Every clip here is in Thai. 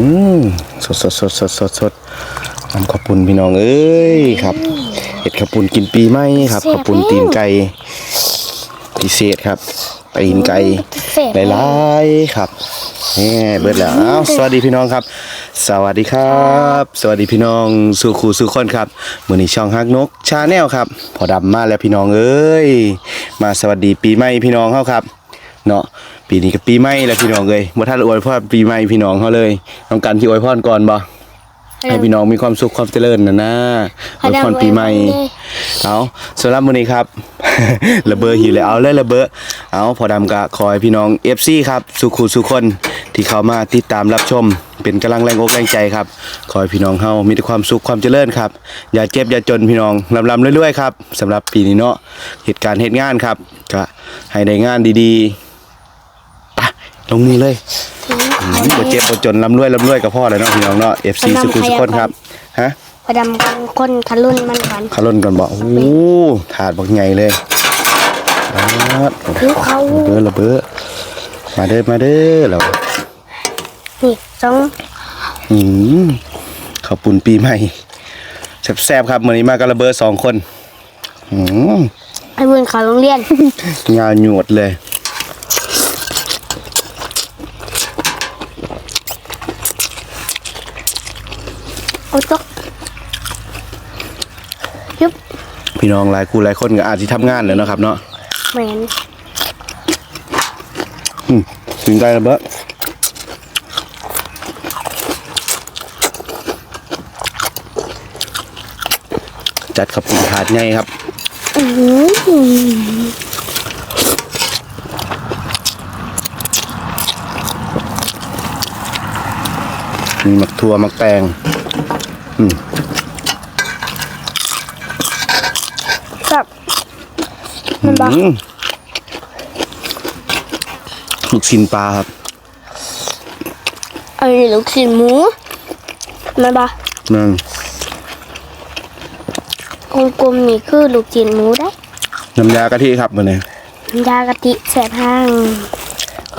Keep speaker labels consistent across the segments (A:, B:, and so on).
A: อืมสดสดสดสดสดสดน้ำข้าวปุ้นพี่น้องเอ้ยครับเห็ดข้าวปุ้นกินปีใหม่ครับข้าวปุ้นตีนไก่พิเศษครับตีนไก่
B: เสร็จ
A: หลายๆครับนี่เบิดแล้วอ้าวสวัสดีพี่น้องครับ สวัสดีครับ สวัสดีพี่น้องสู่ครูสู่คนครับมือนี้ช่องฮักนกชาแนลครับพอดำมาแล้วพี่น้องเอ้ยมาสวัสดีปีใหม่พี่น้องเขาครับ เนาะ ปีนี้ก็ปีใหม่แล้วพี่น้องเลยบ่ทันอวยพรปีใหม่พี่น้องเขาเลยต้องการที่อวยพรก่อนบ่ให้พี่น้องมีความสุขความเจริญนะนะอวยพรปีใหม่เอาสำหรับมื้อนี้ครับระเบ้อหิวเลยเอาเลยระเบ้อเอาพอดำก็ขอให้พี่น้อง FC ครับสุขุสุขคนที่เข้ามาติดตามรับชม เป็นกำลังแรงอกแรงใจครับขอให้พี่น้องเฮามีแต่ความสุขความเจริญครับ อย่าเจ็บอย่าจนพี่น้องลำๆเรื่อยๆครับสำหรับปีนี้เนาะเหตุการณ์เหตุงานครับก็ให้ได้งานดีๆไป ลงมือเลยอืมบ่เจ็บบ่จนลำรวยลำรวยกับพ่อเลยเนาะพี่น้องเนาะ FC สุขุสุขคนครับฮะ
B: พอดำกันคนคันรุ่นมันก่อน
A: ขลุ่นก่อนบอกโอ้โหถาดบักใหญ่เลยครับ
B: ผิวเขา
A: ระเบ้อระเบ้อมาเด้อมาเด้อแล้ว
B: นี่สอง
A: อืมข้าวปุ่นปีใหม่แซ่บๆครับมื้อนี้มากับระเบ้อสองคนอืม
B: ไอ้บุญเขาโรงเรียน
A: งาหยวดเลย
B: โอ้ตกยุบ
A: พี่น้องหลายคู่หลายคนก็อาจสิทำงานแล้วเนาะครับ เนาะ
B: เหม็น
A: อืมถึงได้ระเบ้อจัดข้าวปุ่นถาดใหญ่ครับ
B: อื้อ
A: มีหมักถั่วหมักแตง
B: แบบมันบอก
A: อืมลูกชิ้นปลาครับ
B: อันนี้ลูกชิ้นหมูมันบอก
A: นั่น
B: กลมๆนี่คือลูกชิ้นหมูได้
A: น้ำยากะทิครับมันเนี่ย
B: ยากะทิแสบห้าง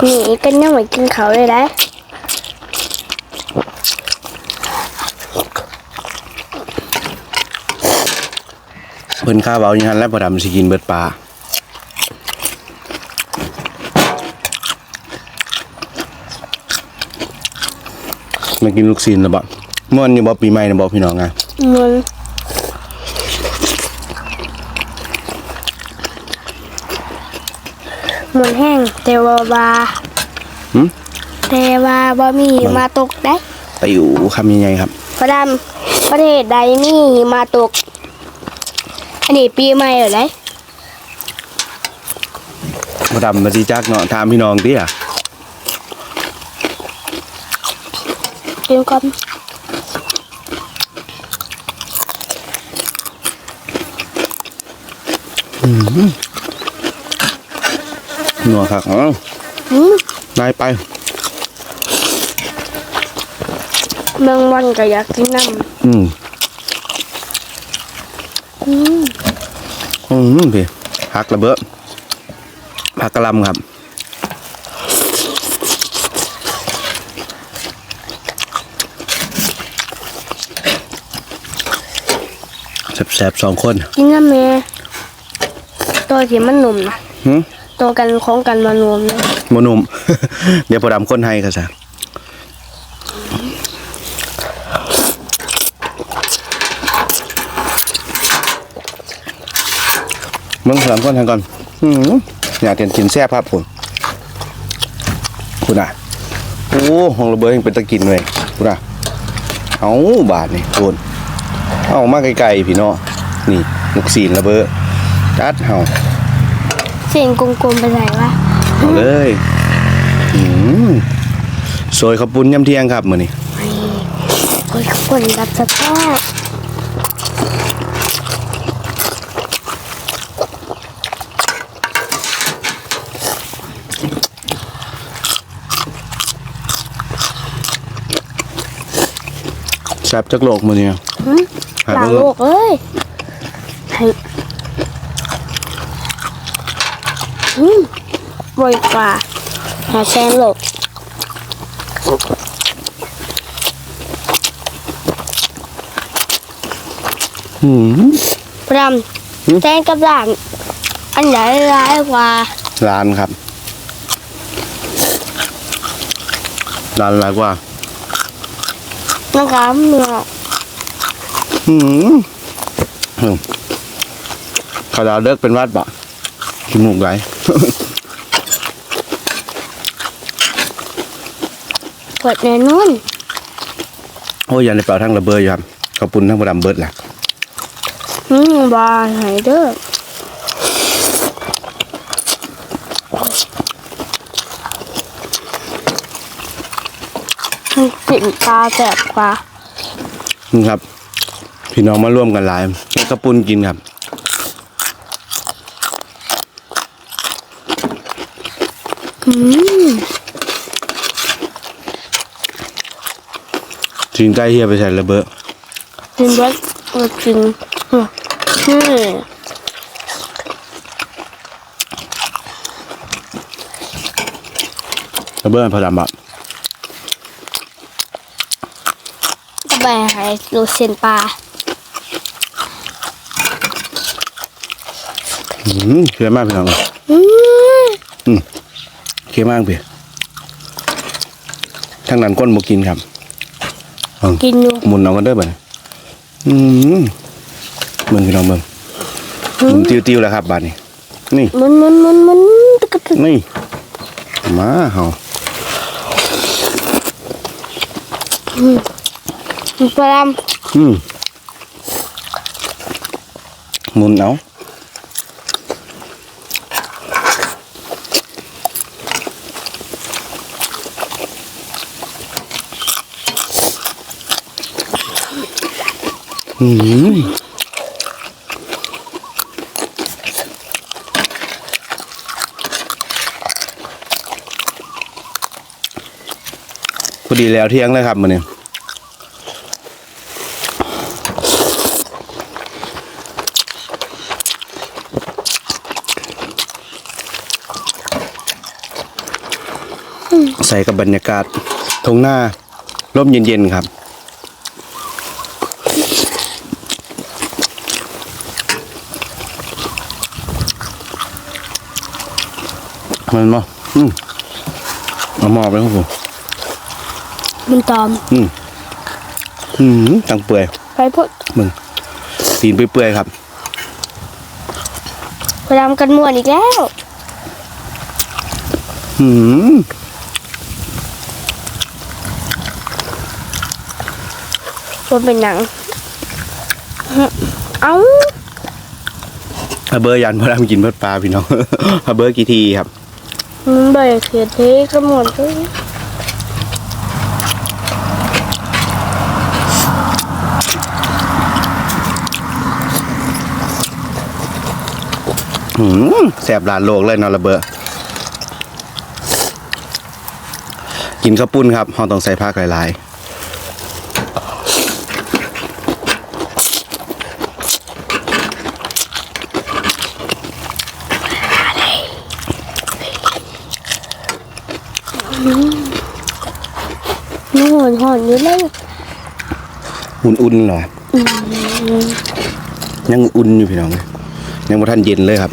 B: นี่ก็ยังไม่กินเขาวเลยได้
A: เพิ่นข้าวเบาอย่างนั้นแล้วพอดำสิกินเบิดปลามากินลูกชิ้นแล้วบ่ม่วนอยู่บ่ปีใหม่นะบ่พี่น้องอะ
B: มันมันแห้งแต่ว่าบา
A: หึ
B: แต่ว่าบ่มีหิมาตกได้
A: ติวคำยังไงครับ
B: พระดำประเทศใดมีหิมาตกอั นนี้ปีใหม่เหรอได
A: พอดำมาสิจักเนาะถามพี่น้องติอะ
B: เตรียมก่อน
A: นัวครับอ๋อ
B: อืม
A: ได้ไป
B: แมงวันก็อยากกินน้
A: อืมำ
B: อืม
A: อื มพี่ผักระเบ้อผักกะหลำครับแสบๆสองคน
B: กินน้ำแม่ตัวที่มันหนุ่มนะ
A: หึ
B: ตัวกันของกันมานวมเลย
A: โมนุ่มเดี๋ยวพอดำคนให้กันซะมึงสามคนทางก่อนอืมอยากกินกินแซ่บครับผมคุณอะโอ้ของระเบิดยังเป็นตะกินเลยคุณอะเอาบาทนี่คุณเอามาไกลๆพี่น้องนี่ลูกศีลระเบิดจัดเฮา
B: เสียงกลมๆไปไหนวะ
A: เอาเลยอืมสวยขาวปุ้นยำเที่ยงครับมื้อนี้
B: โอ้ยคนรับสภาพ
A: จับจักโลกมืเนี่
B: ย
A: ห
B: ลังโลกเอ้ยอืมบ่อยกว่าหาแซมโลก
A: อืม
B: ประดำแซนกับหลานอันไหนร้ายกว่า
A: ร้านครับร้านร้ายกว่า
B: นะครับเนื้อ
A: อืมอืมขาวดาวเลิกเป็นวัดบะขี้มูกไหล
B: เปิดแน่นอน
A: โอ้ยยันในเป่าทั้งระเบิดอยู่ครับกระปุนทั้งประดำเบิดแหละ
B: อืมบายหายเด้อ กลิ่นปลาแสบกว่า
A: นี่ครับ พี่น้องมาร่วมกันหลายให้กระปุนกินครับ
B: อืม
A: ทิ้งใกล้เฮียไปใส่ระเบิด
B: กินเบิร์ดเออจริงอืม
A: ระเบิดพอดำบะ
B: จะไปหายดูเส้นปลา
A: อืมเคี้ยวมากพี่น้อง
B: อืม
A: เคี้ยวมากพี่ทั้งนั้นก้นบกินครับ
B: กินอยู่
A: หมุนเอากันเด้อบ่เนี่ยอืมเบิ่งพี่น้องเบิ่งหมุนติ้วๆแล้วครับบาดนี้นี่
B: หมันมันมันมันตึกกะตึก
A: นี่มาเฮา
B: ปลา
A: อืมหมุนเอาอืมพอดีแล้วเที่ยงเลยครับมันเนี่ย ใส่กับบรรยากาศทงหน้าร่มเย็นๆครับ มันมาอืมเอาหมอบเลยครับผม
B: มันตอม
A: อืมอืมตังเปื่อย
B: ไปพุด
A: มึงตีนเปื่อยๆครับ
B: ปลากันม่วนอีกแล้ว
A: อืม
B: มันเป็นหนัง เอ้า
A: อาเบอร์ยันพอดำกินเพื่อปลาพี่น้อง อาเบอร์กี่ทีครับ
B: มันเบรกเสียเทกันหมดเลย
A: อืมแสบหลานโลกเลยเนาะระเบอกินข้าวปุ้นครับเราต้องใส่ผ้าหลายๆ
B: นี่ห อนอยู่เลย
A: อุ่นๆเหรอยังอุ่นอยู่พี่น้องยังบ่ทันเย็นเลยครับ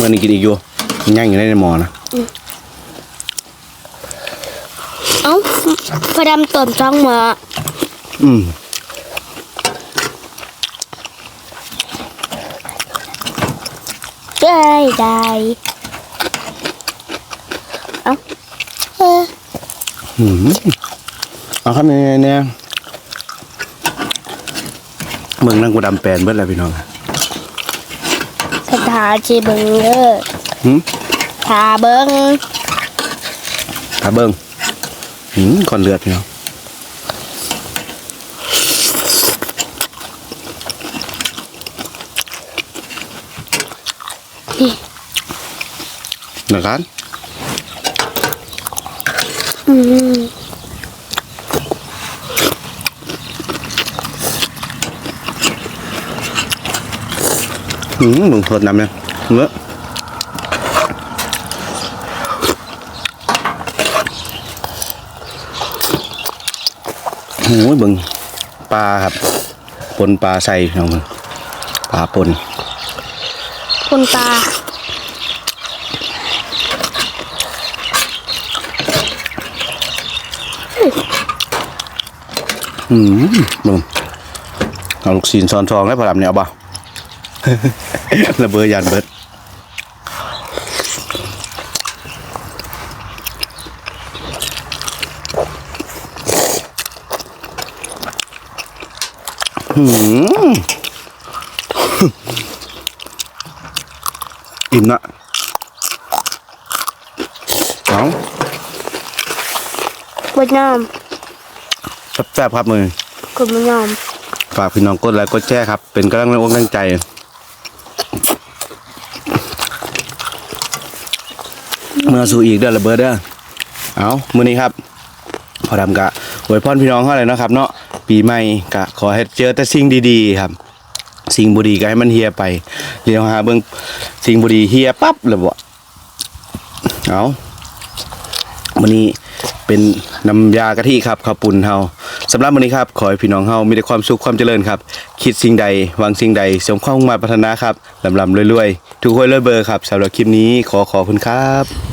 A: มื่อนี้กินอีกอยู่ยังย่างอยู่ในหม้อนะ
B: เอ้าปลาดำตอมจ้องมา
A: อืม
B: ได้ได้เอ้าเออ
A: อืมเอาครับเนี่ยเนี่ยเมืองนั่งกูดำแปลนเบิดแล้วพี่น้อง
B: สถาชีเบิงเด้อ
A: หืม
B: ทาเบิง
A: ถ้าเบิ้ง หืมก่อนเลือดพี่น้องนะครับ
B: อืม
A: หืมมึงสดน้ำเนี่ยเนื้อ โอ้ยเบึงปลาครับปนปลาใส่พี่น้องมึงปลาปน
B: คนตา
A: อืมมึงเอาลูกซีนซ้อนทองแล้วพอดำเนี่ยเอาบ่ระเบิดยันเบิด อิ่มนะเอา
B: บดน้
A: แซ่บๆครับมือำ
B: คุณมันน้
A: ฝากพี่น้องกดไลค์กดแชร์ครับ เป็นกำลังแรงอกกำลังใจเมื่อสู่อีกเด้อระเบิดเด้อเอามื้อนี้ครับ พอดำกะอวยพรพี่น้องเขาเลยเนาะครับ เนาะปีใหม่กะข อให้เจอแต่สิ่งดีๆ ครับ สิ่งบุดีก็ให้มันเฮียไปเรียวหาเบิ่งสิ่งบุดีเฮียปั๊บเลยบ่เอามื้อนี้เป็นน้ำยากะทิครับข้าวปุ่นเฮาสำหรับมื้อนี้ครับ ขอให้พี่น้องเฮามีแต่ความสุขความเจริญครับ คิดสิ่งใดวังสิ่งใด สมความมุ่งมั่นปรารถนาครับลำลำรวยๆทุกคนเลยเบอร์ครับสำหรับคลิปนี้ขอขอบคุณครับ